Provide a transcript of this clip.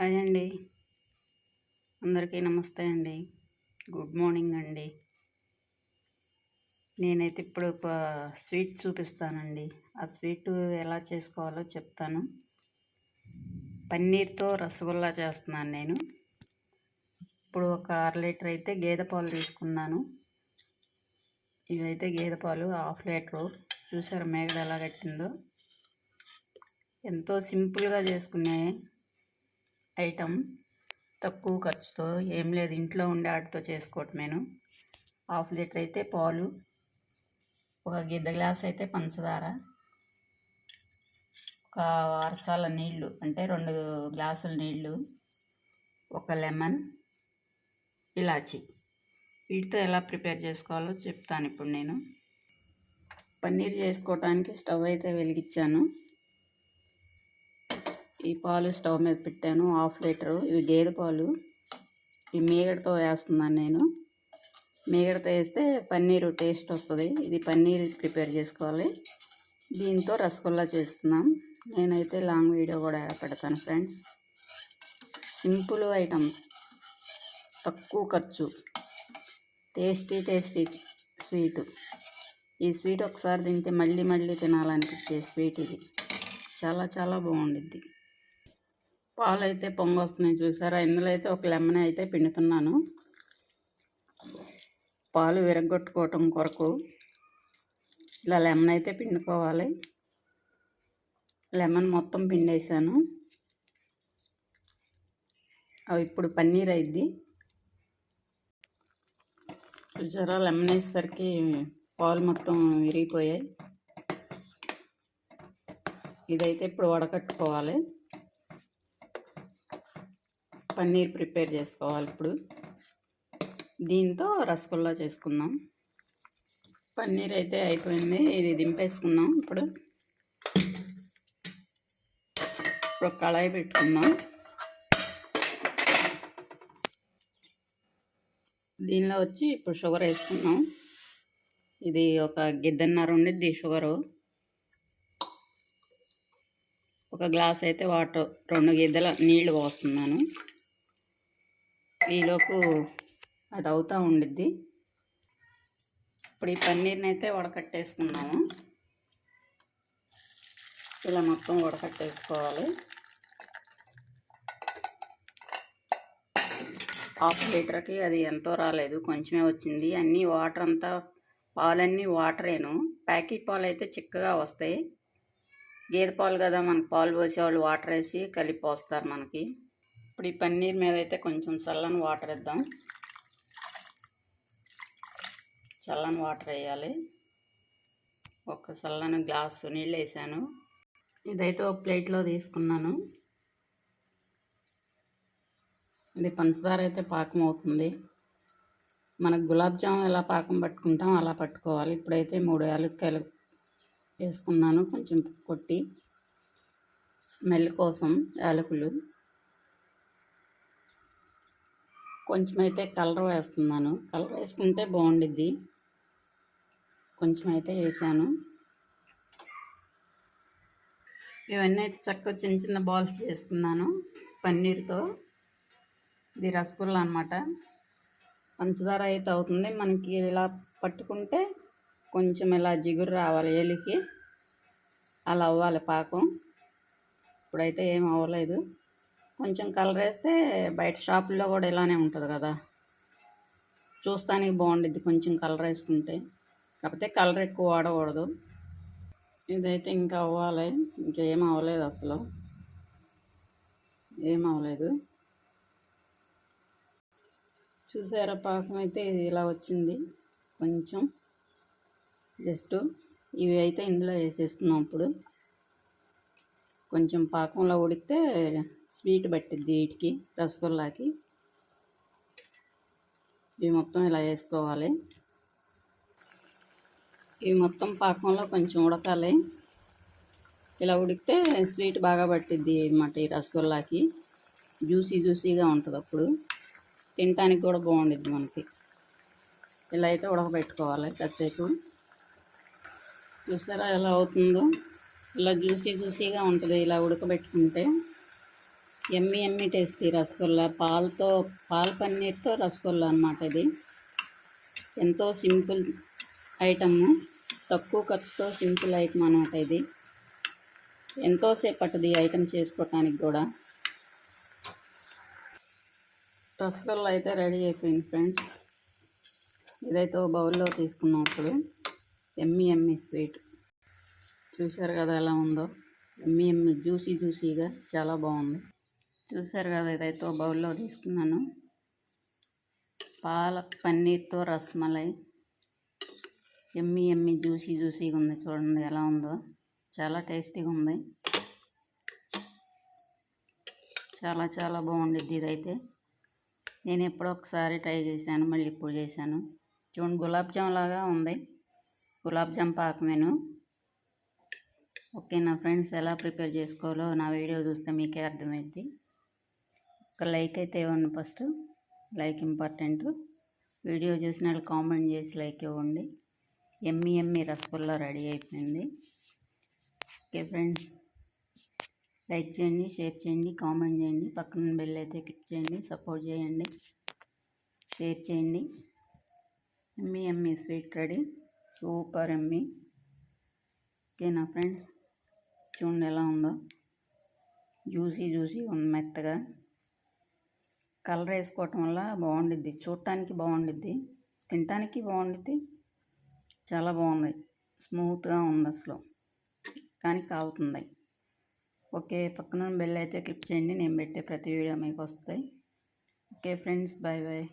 Hi అండి. అందరికీ నమస్తే అండి. గుడ్ మార్నింగ్ అండి. నేనైతే ఇప్పుడు ఒక స్వీట్ చూపిస్తానండి. ఆ స్వీట్ ఎలా చేసుకోవాలో చెప్తాను. పన్నీర్తో రసగుల్లా చేస్తున్నాను నేను. ఇప్పుడు ఒక అర లీటర్ అయితే గేదె పాలు తీసుకున్నాను. ఇవైతే గేదె పాలు హాఫ్ లీటరు. చూసారు మేగడ ఎలా కట్టిందో? ఎంతో సింపుల్గా చేసుకునే ఐటమ్. తక్కువ ఖర్చుతో ఏం లేదు. ఇంట్లో ఉండే వాటితో చేసుకోవటమేను. హాఫ్ లీటర్ అయితే పాలు ఒక గిద్ద గ్లాస్ అయితే పంచదార ఒక అరసాల నీళ్ళు అంటే రెండు గ్లాసుల నీళ్ళు ఒక లెమన్ ఇలాచి. వీటితో ఎలా ప్రిపేర్ చేసుకోవాలో చెప్తాను ఇప్పుడు నేను. పన్నీర్ చేసుకోవటానికి స్టవ్ అయితే వెలిగించాను. ఈ పాలు స్టవ్ మీద పెట్టాను హాఫ్ లీటరు. ఇవి గేదె పాలు. ఈ మీగడతో వేస్తున్నాను నేను. మీగడతో వేస్తే పన్నీరు టేస్ట్ వస్తుంది. ఇది పన్నీర్ ప్రిపేర్ చేసుకోవాలి. దీంతో రసగుల్లా చేస్తున్నాం. నేనైతే లాంగ్ వీడియో కూడా పెడతాను ఫ్రెండ్స్. Simple item. తక్కువ ఖర్చు. Tasty tasty sweet. ఈ స్వీట్ ఒకసారి తింటే మళ్ళీ మళ్ళీ తినాలనిపించే స్వీట్ ఇది. చాలా చాలా బాగుండిద్ది. పాలు అయితే పొంగొస్తున్నాయి చూసారా? ఇందులో అయితే ఒక లెమన్ అయితే పిండుతున్నాను. పాలు విరగొట్టుకోవటం కొరకు ఇలా లెమన్ అయితే పిండుకోవాలి. లెమన్ మొత్తం పిండేసాను. అవి ఇప్పుడు పన్నీర్ అయింది చూసారా? లెమన్ వేసేసరికి పాలు మొత్తం విరిగిపోయాయి. ఇదైతే ఇప్పుడు వడకట్టుకోవాలి. పన్నీర్ ప్రిపేర్ చేసుకోవాలి ఇప్పుడు. దీంతో రసగుల్లా చేసుకుందాం. పన్నీర్ అయితే అయిపోయింది. ఇది దింపేసుకుందాం ఇప్పుడు. ఇప్పుడు కళాయి పెట్టుకుందాం. దీనిలో వచ్చి ఇప్పుడు షుగర్ వేసుకున్నాం ఇది ఒక గిద్దన్నర ఉండిద్ది షుగరు. ఒక గ్లాస్ అయితే వాటర్ రెండు గిద్దల నీళ్ళు పోస్తున్నాను. ఈలోపు అది అవుతూ ఉండిద్ది. ఇప్పుడు ఈ పన్నీర్ని అయితే వడకట్టేసుకున్నాము ఇలా మొత్తం వడకట్టేసుకోవాలి. హాఫ్ లీటర్కి అది ఎంతో రాలేదు కొంచెమే వచ్చింది. అన్నీ వాటర్ అంతా పాలన్నీ వాటరేను. ప్యాకెట్ పాలు అయితే చిక్కగా వస్తాయి. గేదె పాలు కదా మనకు పాలు పోసేవాళ్ళు వాటర్ వేసి కలిపి పోస్తారు మనకి. ఇప్పుడు ఈ పన్నీర్ మీద అయితే కొంచెం చల్లని వాటర్ ఇద్దాం చల్లని వాటర్ వేయాలి. ఒక చల్లని గ్లాసు నీళ్ళు వేసాను. ఇదైతే ఒక ప్లేట్లో తీసుకున్నాను. ఇది పంచదార అయితే పాకం అవుతుంది. మనకు గులాబ్ జామ్ ఎలా పాకం పట్టుకుంటాం అలా పట్టుకోవాలి. ఇప్పుడైతే మూడు యాలక్కాయలు వేసుకున్నాను. కొంచెం కొట్టి స్మెల్ కోసం యాలకులు. కొంచెం అయితే కలర్ వేస్తున్నాను. కలర్ వేసుకుంటే బాగుండిద్ది. కొంచెం అయితే వేసాను. ఇవన్నీ అయితే చక్కగా చిన్న చిన్న బాల్స్ చేసుకున్నాను పన్నీర్తో. ఇది రసగుల్లా అనమాట పంచదార అయితే అవుతుంది. మనకి ఇలా పట్టుకుంటే కొంచెం ఇలా జిగురు రావాలి ఏలికి. అలా అవ్వాలి పాకం. ఇప్పుడైతే ఏం అవ్వలేదు. కొంచెం కలర్ వేస్తే బయట షాపుల్లో కూడా ఇలానే ఉంటుంది కదా. చూస్తానికి బాగుండిద్ది కొంచెం కలర్ వేసుకుంటే. కాకపోతే కలర్ ఎక్కువ వాడకూడదు. ఇదైతే ఇంకా అవ్వాలి. ఇంకేం అవ్వలేదు అసలు. ఏం అవ్వలేదు. చూసారా పాకం అయితే ఇది ఇలా వచ్చింది. కొంచెం జస్ట్ ఇవి అయితే ఇందులో వేసేస్తున్నాం ఇప్పుడు. కొంచెం పాకంలో ఉడికితే స్వీట్ పట్టిద్ది వీటికి రసగుల్లాకి. ఇవి మొత్తం ఇలా వేసుకోవాలి. ఇవి మొత్తం పాకంలో కొంచెం ఉడకాలి. ఇలా ఉడికితే స్వీట్ బాగా పట్టిద్ది అనమాట ఈ రసగుల్లాకి. జ్యూసీ జ్యూసీగా ఉంటుంది అప్పుడు. తినటానికి కూడా బాగుండిద్ది మనకి. ఇలా అయితే ఉడకబెట్టుకోవాలి కాసేపు. చూసారా ఎలా అవుతుందో? ఇలా జ్యూసీ జ్యూసీగా ఉంటుంది ఇలా ఉడకబెట్టుకుంటే. Yummy yummy tasty rasgulla. పాలతో పాల పన్నీర్తో రసగుల్లా అనమాట ఇది. ఎంతో సింపుల్ ఐటమ్. తక్కువ ఖర్చుతో సింపుల్ ఐటమ్ అనమాట ఇది. ఎంతోసేపు పట్టదు ఈ ఐటమ్ చేసుకోవటానికి కూడా. రసగుల్లా అయితే రెడీ అయిపోయింది ఫ్రెండ్స్. ఇదైతే ఓ బౌల్లో తీసుకున్నాం ఇప్పుడు. Yummy yummy sweet. చూశారు కదా ఎలా ఉందో? ఎమ్మి ఎమ్మి జ్యూసీ జ్యూసీగా చాలా బాగుంది. చూసారు కదా ఇదైతే బౌల్లో తీసుకున్నాను. పాలక్ పన్నీర్తో రస్మలై ఎమ్మి ఎమ్మి జ్యూసీ జ్యూసీగా ఉంది చూడండి ఎలా ఉందో. చాలా టేస్టీగా ఉంది. చాలా చాలా బాగుండిద్ది ఇదైతే. నేను ఎప్పుడో ఒకసారి ట్రై చేశాను మళ్ళీ ఇప్పుడు చేశాను. చూడండి గులాబ్ జామ్ లాగా ఉంది. గులాబ్ జామ్ పాకమేను. ఓకే నా ఫ్రెండ్స్ ఎలా ప్రిపేర్ చేసుకోవాలో నా వీడియో చూస్తే మీకే అర్థమైంది ఒక లైక్ అయితే ఇవ్వండి ఫస్ట్. Like important. వీడియో చూసిన వాళ్ళు కామెంట్ చేసి లైక్ ఇవ్వండి. ఎమ్మి ఎమ్మి రసగుల్లా రెడీ అయిపోయింది. Okay friends. లైక్ చేయండి షేర్ చేయండి కామెంట్ చేయండి. పక్కన బెల్ అయితే క్లిక్ చేయండి సపోర్ట్ చేయండి షేర్ చేయండి. Yummy yummy sweet ready. Super yummy. ఓకేనా ఫ్రెండ్స్. చూడండి ఎలా ఉందో. జ్యూసీ జ్యూసీ ఉంది మెత్తగా. కలర్ వేసుకోవటం వల్ల బాగుండిద్ది. చూడటానికి బాగుండిద్ది. తినటానికి బాగుండిద్ది. చాలా బాగుంది. స్మూత్గా ఉంది అసలు. కానీ కాలుతుంది. ఓకే పక్కన బెల్ అయితే క్లిక్ చేయండి. నేను పెట్టే ప్రతి వీడియో మీకు వస్తాయి ఓకే ఫ్రెండ్స్. Bye bye